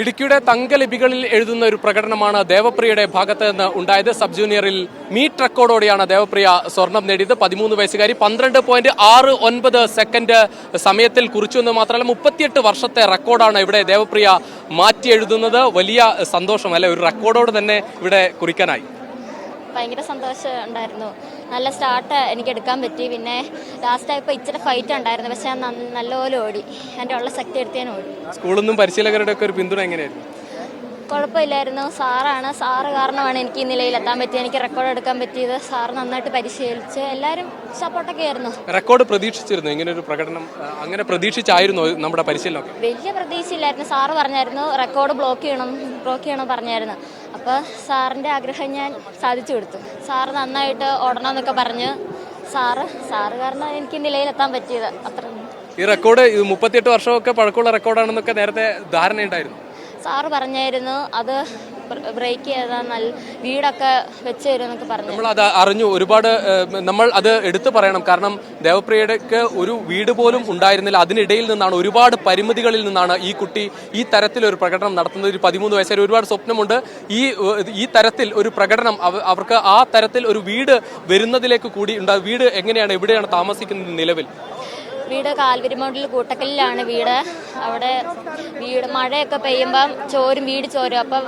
ഇടുക്കിയുടെ തങ്കലിപികളിൽ എഴുതുന്ന ഒരു പ്രകടനമാണ് ദേവപ്രിയയുടെ ഭാഗത്ത് നിന്ന് ഉണ്ടായത്. സബ് ജൂനിയറിൽ മീറ്റ് റെക്കോർഡോടെയാണ് ദേവപ്രിയ സ്വർണം നേടിയത്. പതിമൂന്ന് വയസ്സുകാരി പന്ത്രണ്ട് പോയിന്റ് ആറ് ഒൻപത് സെക്കൻഡ് സമയത്തിൽ കുറിച്ചു എന്ന് മാത്രമല്ല മുപ്പത്തിയെട്ട് വർഷത്തെ റെക്കോർഡാണ് ഇവിടെ ദേവപ്രിയ മാറ്റി എഴുതുന്നത് വലിയ സന്തോഷം അല്ലെ? ഒരു റെക്കോർഡോട് തന്നെ ഇവിടെ കുറിക്കാനായി. ഭയങ്കര സന്തോഷം ഉണ്ടായിരുന്നു നല്ല സ്റ്റാർട്ട് എനിക്ക് എടുക്കാൻ പറ്റി. പിന്നെ ലാസ്റ്റ് ആയപ്പോൾ ഇച്ചിരി ഫൈറ്റ് ഉണ്ടായിരുന്നു. പക്ഷെ ഞാൻ നല്ലപോലെ ഓടി. എന്റെ ഉള്ള ശക്തി എടുത്ത് ഞാൻ ഓടി. സ്കൂളിൽ നിന്നും പരിശീലകരുടെ ഒക്കെ ഒരു പിന്തുണ എങ്ങനെയായിരുന്നു? കുഴപ്പമില്ലായിരുന്നു. സാറാണ്. സാറ് കാരണമാണ് എനിക്ക് ഈ നിലയിലെത്താൻ പറ്റിയത്. എനിക്ക് റെക്കോർഡ് എടുക്കാൻ പറ്റിയത്. സാർ നന്നായിട്ട് പരിശീലിച്ച് എല്ലാവരും സപ്പോർട്ടൊക്കെ ആയിരുന്നു. റെക്കോർഡ് പ്രതീക്ഷിച്ചിരുന്നു. ഇങ്ങനെ ഒരു പ്രകടനം അങ്ങനെ പ്രതീക്ഷിച്ചായിരുന്നു നമ്മുടെ പരിശീലനം വലിയ പ്രതീക്ഷയില്ലായിരുന്നു. സാറ് പറഞ്ഞായിരുന്നു റെക്കോർഡ് ബ്ലോക്ക് ചെയ്യണം ബ്ലോക്ക് ചെയ്യണം പറഞ്ഞായിരുന്നു. അപ്പോൾ സാറിന്റെ ആഗ്രഹം ഞാൻ സാധിച്ചു കൊടുത്തു. സാറ് നന്നായിട്ട് ഓടണം എന്നൊക്കെ പറഞ്ഞ് സാറ് സാറ് കാരണം എനിക്ക് നിലയിലെത്താൻ പറ്റിയത്. അത്ര ഈ റെക്കോർഡ് മുപ്പത്തിയെട്ട് വർഷമൊക്കെ പഴക്കമുള്ള റെക്കോർഡാണെന്നൊക്കെ നേരത്തെ ധാരണയുണ്ടായിരുന്നു. സാറ് പറഞ്ഞായിരുന്നു അത് ബ്രേക്ക് ചെയ്താൽ നല്ല വീടൊക്കെ വെച്ച് തരുമെന്നൊക്കെ പറഞ്ഞു. നമ്മൾ അത് അറിഞ്ഞു ഒരുപാട് നമ്മൾ അത് എടുത്തു പറയണം. കാരണം ദേവപ്രിയക്ക് ഒരു വീട് പോലും ഉണ്ടായിരുന്നില്ല. അതിനിടയിൽ നിന്നാണ് ഒരുപാട് പരിമിതികളിൽ നിന്നാണ് ഈ കുട്ടി ഈ തരത്തിൽ ഒരു പ്രകടനം നടത്തുന്നത്. ഒരു പതിമൂന്ന് വയസ്സായ ഒരുപാട് സ്വപ്നമുണ്ട്. ഈ ഈ തരത്തിൽ ഒരു പ്രകടനം അവർക്ക് ആ തരത്തിൽ ഒരു വീട് വരുന്നതിലേക്ക് കൂടി വീട് എങ്ങനെയാണ് എവിടെയാണ് താമസിക്കുന്നത് നിലവിൽ? വീട് കാൽവരിമോട്ടിൽ കൂട്ടക്കലിലാണ് വീട്. അവിടെ വീട് മഴയൊക്കെ പെയ്യുമ്പം ചോരും വീട് ചോരും. അപ്പം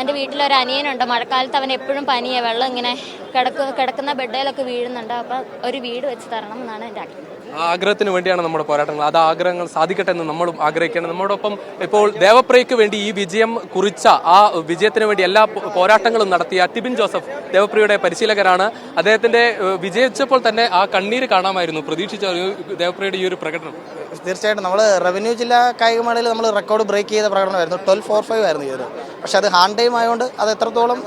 എന്റെ വീട്ടിലൊരു അനിയനുണ്ട്. മഴക്കാലത്ത് അവൻ എപ്പോഴും പനിയാണ് വെള്ളം ഇങ്ങനെ കിടക്കുന്ന കിടക്കുന്ന ബെഡേലൊക്കെ വീഴുന്നുണ്ട്. അപ്പം ഒരു വീട് വെച്ച് തരണം എന്നാണ് എന്റെ ആഗ്രഹം. ആഗ്രഹത്തിന് വേണ്ടിയാണ് നമ്മുടെ പോരാട്ടങ്ങൾ. അത് ആഗ്രഹങ്ങൾ സാധിക്കട്ടെ എന്ന് നമ്മളും ആഗ്രഹിക്കണം നമ്മോടൊപ്പം ഇപ്പോൾ ദേവപ്രിയയ്ക്ക് വേണ്ടി ഈ വിജയം കുറിച്ച ആ വിജയത്തിന് വേണ്ടി എല്ലാ പോരാട്ടങ്ങളും നടത്തിയ ടിബിൻ ജോസഫ് ദേവപ്രിയയുടെ പരിശീലകരാണ്. അദ്ദേഹത്തിന്റെ വിജയിച്ചപ്പോൾ തന്നെ ആ കണ്ണീര് കാണാമായിരുന്നു. പ്രതീക്ഷിച്ച ദേവപ്രിയയുടെ ഈ ഒരു പ്രകടനം. തീർച്ചയായിട്ടും നമ്മൾ റവന്യൂ ജില്ലാ കായികമേളയിൽ നമ്മൾ റെക്കോർഡ് ബ്രേക്ക് ചെയ്ത പ്രകടനമായിരുന്നു. ട്വൽവ് ഫോർ ഫൈവ് ആയിരുന്നു ചെയ്തത് പക്ഷെ അത് ഹാൻഡ് ടൈം ആയതുകൊണ്ട് അത് എത്രത്തോളം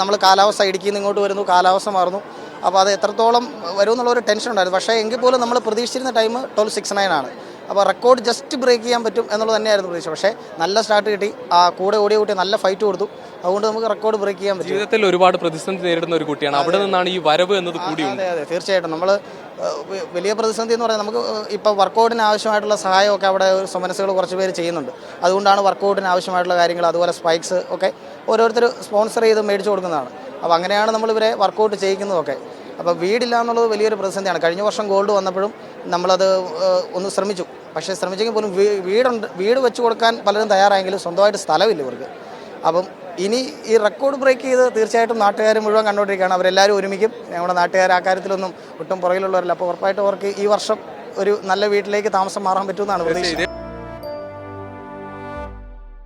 നമ്മൾ കാലാവസ്ഥ ഇടുക്കിയിൽ നിന്ന് ഇങ്ങോട്ട് വരുന്നു കാലാവസ്ഥ മാറുന്നു. അപ്പോൾ അത് എത്രത്തോളം വരും എന്നുള്ള ഒരു ടെൻഷൻ ഉണ്ടായിരുന്നു പക്ഷേ എങ്കിൽ പോലും നമ്മൾ പ്രതീക്ഷിച്ചിരുന്ന ടൈം ട്വൽവ് സിക്സ് നയൻ ആണ്. അപ്പോൾ റെക്കോർഡ് ജസ്റ്റ് ബ്രേക്ക് ചെയ്യാൻ പറ്റും എന്നുള്ളത് തന്നെയായിരുന്നു പ്രതീക്ഷ. പക്ഷേ നല്ല സ്റ്റാർട്ട് കിട്ടി. ആ കൂടെ ഓടി കൂട്ടി നല്ല ഫൈറ്റ് കൊടുത്തു. അതുകൊണ്ട് നമുക്ക് റെക്കോർഡ് ബ്രേക്ക് ചെയ്യാൻ പറ്റും. ജീവിതത്തിൽ ഒരുപാട് പ്രതിസന്ധി നേരിടുന്ന ഒരു കുട്ടിയാണ്. അവിടെ നിന്നാണ് ഈ വരവ് എന്നത് കൂടിയുണ്ട് അതെ അതെ. തീർച്ചയായിട്ടും. നമ്മൾ വലിയ പ്രതിസന്ധി എന്ന് പറയുന്നത് നമുക്ക് ഇപ്പോൾ വർക്കൗട്ടിന് ആവശ്യമായിട്ടുള്ള സഹായമൊക്കെ അവിടെ സുമനസ്സുകൾ കുറച്ച് പേര് ചെയ്യുന്നുണ്ട്. അതുകൊണ്ടാണ് വർക്കൗട്ടിന് ആവശ്യമായിട്ടുള്ള കാര്യങ്ങൾ അതുപോലെ സ്പൈക്സ് ഒക്കെ ഓരോരുത്തർ സ്പോൺസർ ചെയ്ത് മേടിച്ചു കൊടുക്കുന്നതാണ്. അപ്പോൾ അങ്ങനെയാണ് നമ്മൾ ഇവരെ വർക്കൗട്ട് ചെയ്യിക്കുന്നതൊക്കെ. അപ്പോൾ വീടില്ല എന്നുള്ളത് വലിയൊരു പ്രതിസന്ധിയാണ്. കഴിഞ്ഞ വർഷം ഗോൾഡ് വന്നപ്പോഴും നമ്മളത് ഒന്ന് ശ്രമിച്ചു. പക്ഷേ ശ്രമിച്ചെങ്കിൽ പോലും വീടുണ്ട് വീട് വെച്ചു കൊടുക്കാൻ പലരും തയ്യാറായെങ്കിലും സ്വന്തമായിട്ട് സ്ഥലമില്ല ഇവർക്ക്. അപ്പം ഇനി ഈ റെക്കോർഡ് ബ്രേക്ക് ചെയ്ത് തീർച്ചയായിട്ടും നാട്ടുകാർ മുഴുവൻ കണ്ടുകൊണ്ടിരിക്കുകയാണ്. അവരെല്ലാവരും ഒരുമിക്കും. ഞങ്ങളുടെ നാട്ടുകാർ ആ കാര്യത്തിലൊന്നും ഒട്ടും പുറകിലുള്ളവരല്ല. അപ്പോൾ ഉറപ്പായിട്ടും അവർക്ക് ഈ വർഷം ഒരു നല്ല വീട്ടിലേക്ക് താമസം മാറാൻ പറ്റുമെന്നാണ് പ്രതീക്ഷ